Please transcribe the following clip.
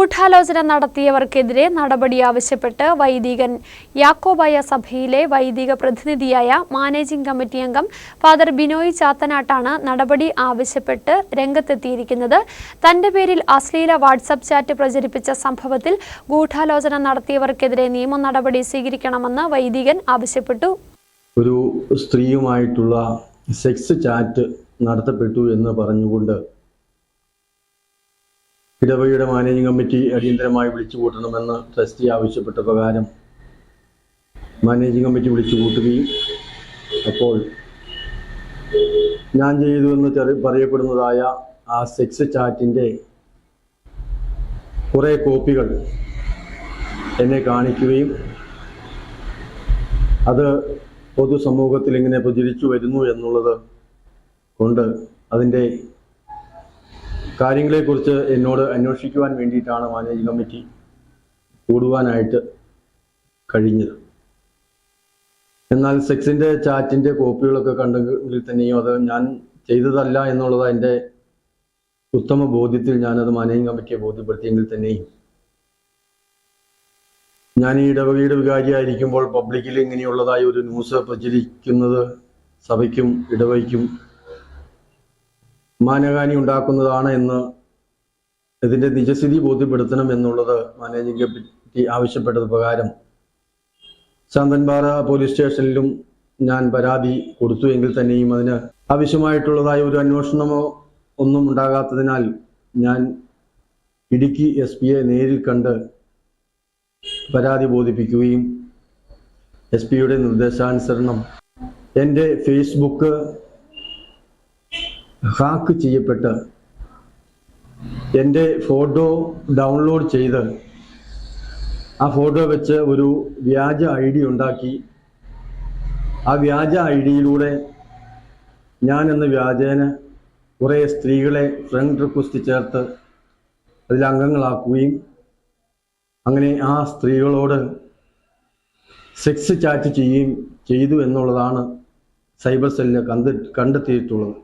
ഗൂഢാലോചന നടത്തിയവർക്കെതിരെ നടപടി ആവശ്യപ്പെട്ട് വൈദികൻ യാക്കോബായ സഭയിലെ വൈദിക പ്രതിനിധിയായ മാനേജിംഗ് കമ്മിറ്റി അംഗം ഫാദർ ബിനോയ് ചാത്തനാട്ടാണ് നടപടി ആവശ്യപ്പെട്ട് രംഗത്തെത്തിയിരിക്കുന്നത്. തന്റെ പേരിൽ അശ്ലീല വാട്സപ്പ് ചാറ്റ് പ്രചരിപ്പിച്ച സംഭവത്തിൽ ഗൂഢാലോചന നടത്തിയവർക്കെതിരെ നിയമ നടപടി സ്വീകരിക്കണമെന്ന് വൈദികൻ ആവശ്യപ്പെട്ടു. ഒരു സ്ത്രീയുമായിട്ടുള്ള സെക്സ് ചാറ്റ് നടത്തപ്പെട്ടു എന്ന് പറഞ്ഞുകൊണ്ട് ഇടവകയുടെ മാനേജിംഗ് കമ്മിറ്റി അടിയന്തരമായി വിളിച്ചു കൂട്ടണമെന്ന് ട്രസ്റ്റി ആവശ്യപ്പെട്ട പ്രകാരം മാനേജിംഗ് കമ്മിറ്റി വിളിച്ചു കൂട്ടുകയും അപ്പോൾ ഞാൻ ചെയ്തു എന്ന് പറയപ്പെടുന്നതായ ആ സെക്സ് ചാറ്റിന്റെ കുറേ കോപ്പികൾ എന്നെ കാണിക്കുകയും അത് പൊതുസമൂഹത്തിൽ ഇങ്ങനെ പ്രചരിച്ചു വരുന്നു എന്നുള്ളത് കൊണ്ട് അതിന്റെ കാര്യങ്ങളെക്കുറിച്ച് എന്നോട് അന്വേഷിക്കുവാൻ വേണ്ടിയിട്ടാണ് മാനേജിംഗ് കമ്മിറ്റി കൂടുവാനായിട്ട് കഴിഞ്ഞത്. എന്നാൽ സെക്സിന്റെ ചാറ്റിന്റെ കോപ്പികളൊക്കെ കണ്ടെങ്കിൽ തന്നെയും അത് ഞാൻ ചെയ്തതല്ല എന്നുള്ളത് എന്റെ ഉത്തമ ബോധ്യത്തിൽ ഞാനത് മാനേജിംഗ് കമ്മിറ്റിയെ ബോധ്യപ്പെടുത്തിയെങ്കിൽ തന്നെയും. ഞാൻ ഈ ഇടവകയുടെ വികാരിയായിരിക്കുമ്പോൾ പബ്ലിക്കിൽ ഇങ്ങനെയുള്ളതായി ഒരു ന്യൂസ് പ്രചരിക്കുന്നത് സഭയ്ക്കും ഇടവയ്ക്കും മാനഹാനി ഉണ്ടാക്കുന്നതാണ് എന്ന് ഇതിന്റെ നിജസ്ഥിതി ബോധ്യപ്പെടുത്തണം എന്നുള്ളത് മാനേജിംഗ് കമ്മിറ്റി ആവശ്യപ്പെട്ടത് പ്രകാരം ശാന്തൻപാറ പോലീസ് സ്റ്റേഷനിലും ഞാൻ പരാതി കൊടുത്തു എങ്കിൽ തന്നെയും അതിന് ആവശ്യമായിട്ടുള്ളതായ ഒരു അന്വേഷണമോ ഒന്നും ഉണ്ടാകാത്തതിനാൽ ഞാൻ ഇടുക്കി എസ് പിയെ നേരിൽ കണ്ട് പരാതി ബോധിപ്പിക്കുകയും എസ് പിയുടെ നിർദ്ദേശാനുസരണം എന്റെ ഫേസ്ബുക്ക് ഹാക്ക് ചെയ്യപ്പെട്ട് എന്റെ ഫോട്ടോ ഡൗൺലോഡ് ചെയ്ത് ആ ഫോട്ടോ വെച്ച് ഒരു വ്യാജ ഐ ഡി ഉണ്ടാക്കി. ആ വ്യാജ ഐ ഡിയിലൂടെ ഞാൻ എന്ന വ്യാജേന കുറേ സ്ത്രീകളെ ഫ്രണ്ട് റിക്വസ്റ്റ് ചേർത്ത് അതിൽ അംഗങ്ങളാക്കുകയും അങ്ങനെ ആ സ്ത്രീകളോട് സെക്സ് ചാറ്റ് ചെയ്യുകയും ചെയ്തു എന്നുള്ളതാണ് സൈബർ സെല്ല് കണ്ട് കണ്ടെത്തിയിട്ടുള്ളത്.